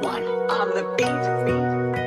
one on the beat. เ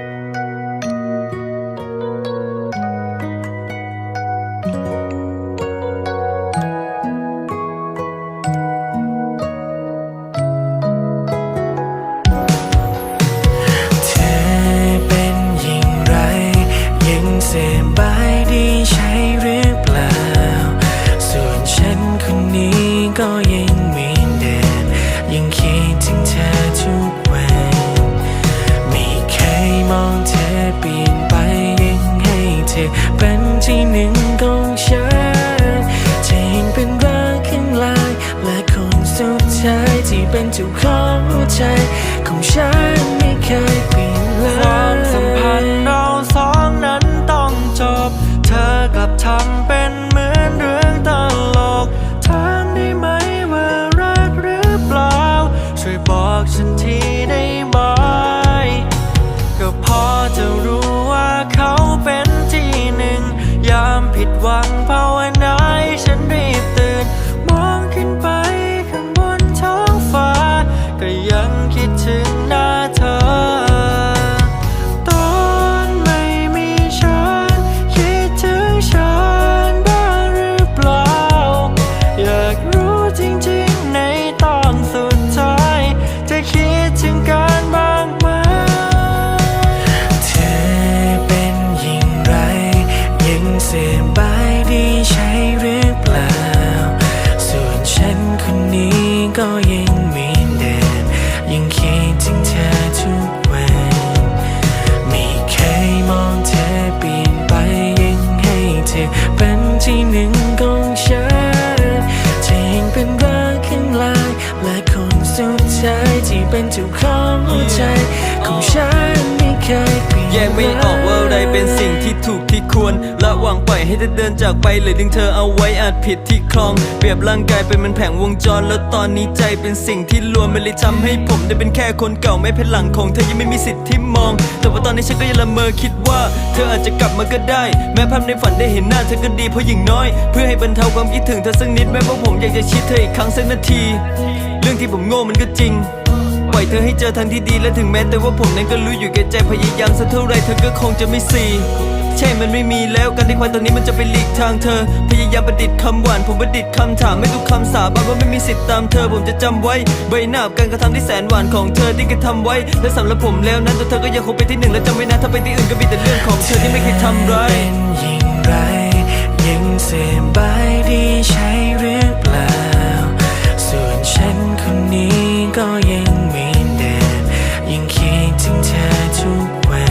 ที่หนึ่งของฉันจะยังเป็นรักข้างลายและคนสุดท้ายที่เป็นเจ้าของหัวใจ ของฉันไม่เคยเปลี่ยนเลยความสัมพันธ์เราสองนั้นต้องจบ เธอกลับทำเป็น คนนี้ก็ยังมือนเดิมยังคิดถึงเธอทุกวันไม่เคยมองเธอเปลี่ยนไปยังให้เธอเป็นที่หนึ่งของฉันจะยังเป็นรักข้างลายและคนสุดท้ายที่เป็นเจ้าของหัวใจของฉันไม่เคยเปลี่ยนแย เป็นสิ่งที่ถูกที่ควรละหวังปล่อยให้เธอเดินจากไปเลยดึงเธอเอาไว้อาจผิดที่คลอง เปรียบร่างกายเป็นเหมันแผงวงจร แล้วตอนนี้ใจเป็นสิ่งที่ลวนมันเลยทำให้ผมได้เป็นแค่คนเก่าไม่เป็นหลังของเธอยังไม่มีสิทธิ์ที่มอง แต่ว่าตอนนี้ฉันก็ยังละเมอคิดว่า เธออาจจะกลับมาก็ได้ แม้ภาพในฝันได้เห็นหน้าเธอก็ดีเพราะอย่างน้อย เพื่อให้บรรเทาความคิดถึงเธอสักนิดแม้ว่าผมอยากจะชิดเธออีกครั้งสักนาที เรื่องที่ผมโง่มันก็จริง ปล่อยเธอให้เจอทางที่ดีและถึงแม้แต่ว่าผมนั้นก็รู้อยู่แก่ใจพยายามสักเท่าไรเธอก็คงจะไม่สีใช่มันไม่มีแล้วการที่ควายตอนนี้มันจะไปหลีกทางเธอ พยายามประดิษฐ์คำหวาน ผมประดิษฐ์คำถามไม่ทุกคำสาบานว่าไม่มีสิทธิ์ตามเธอ ผมจะจำไว้ ใบหน้าการกระทำที่แสนหวานของเธอที่กระทำไว้ และสำหรับผมแล้วนั้นตัวเธอก็ยังคงเป็นที่หนึ่งและจำไว้นะถ้าไปที่อื่นก็มีแต่เรื่องของเธอที่ไม่เคยทำร้ายเป็นอย่งไรยังสบาย ถึงเธอทุกวั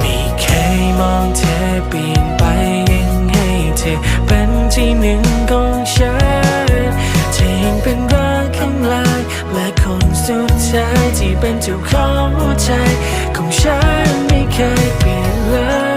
ม่เคยมองเธอเปลี่ยนไปยังให้เธอเป็นที่หนึ่งของฉันเธอยังเป็นรักข้างและคนสุดท้ที่เป็นเจ้าของหัวใจของฉันไม่เคยเปลี่ยนเลย